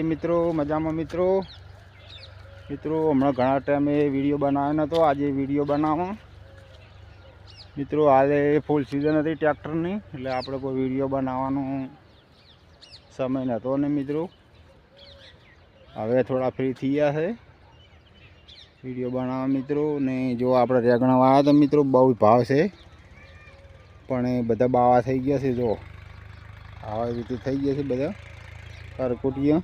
મિત્રો, મજામાં મિત્રો? મિત્રો, હમણાં ઘણા ટાઈમે વીડિયો બનાવ્યો નહોતો આજે વીડિયો બનાવો. મિત્રો આજે ફૂલ સિઝન હતી ટ્રેક્ટરની એટલે આપણે કોઈ વીડિયો બનાવવાનો સમય નહોતો ને મિત્રો. હવે થોડા ફ્રી થઈ ગયા છે. વીડિયો બનાવવા મિત્રો, ને જો આપણે રેગણા વાળા તો મિત્રો બહુ ભાવ છે. પણ એ બધા બાવા થઈ ગયા છે, જો. આવા રીતે થઈ ગયા છે બધા. કરકુટિયા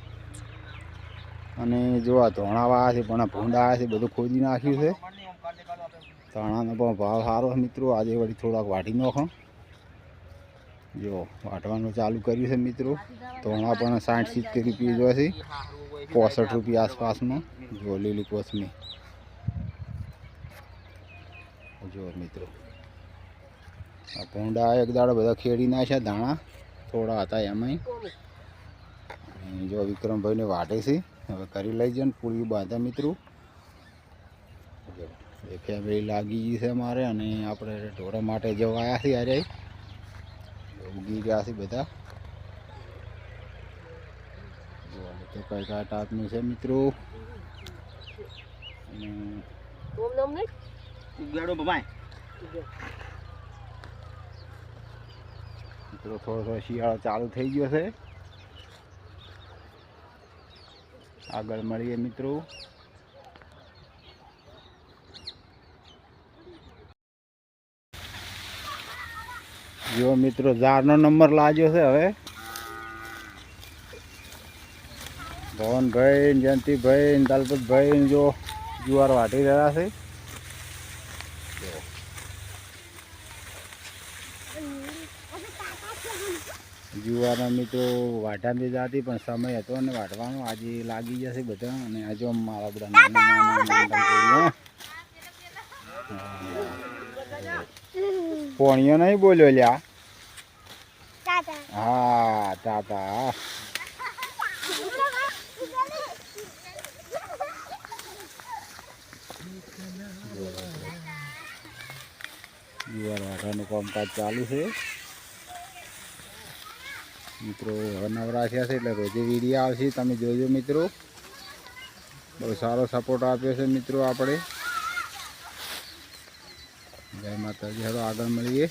અને જો આ ધોણાવા છે, પણ ભૂંડા છે, બધું ખોદી નાખ્યું છે. ધાણાનો પણ ભાવ સારો છે મિત્રો. આજે વળી થોડાક વાટી નાખો. જો વાટવાનું ચાલુ કર્યું છે મિત્રો. ધોણા પણ સાઠ સિત્તેર રૂપિયા જોવા છે. પોસઠ રૂપિયા આસપાસમાં. જો, લીલી કોથમી જો મિત્રો, આ ભૂંડા એક દાડો બધા ખેડી નાખ્યા ધાણા. થોડા હતા એમાંય. જો વિક્રમભાઈને વાટે છે. હવે કરી લઈ જાય ને પૂરી બાંધા મિત્રો. એ ફેમિલી લાગી ગઈ છે અમારે અને આપણે ઢોરા માટે જવા આવ્યા છીએ અરે ઉગી ગયા છે બધા. તો કઈ કઈ ટાઈપનું છે મિત્રો. મિત્રો થોડો થોડો શિયાળો ચાલુ થઈ ગયો છે. આગળ મળીએ મિત્રો. જો મિત્રો, ઝાડનો નંબર લાગ્યો છે હવે. ભવનભાઈ, જયંતિભાઈ, દલપતભાઈ જો જુવાર વાટી રહ્યા છે. જો. જુવારના મિત્રો વાટાની જતી પણ સમય હતો અને વાટવાનો આજે લાગી જશે બધા અને આજે મારા બધા પોણીઓ નહીં બોલ્યો લ્યા? હા તાતા. જુવાર વાટાનું કામકાજ ચાલુ છે. મિત્રો, હવે નવરા છે એટલે રોજે વીડિયા આવશે. તમે જોજો મિત્રો. બહુ સારો સપોર્ટ આપ્યો છે મિત્રો આપણે. જય માતાજી. હવે આગળ મળીએ.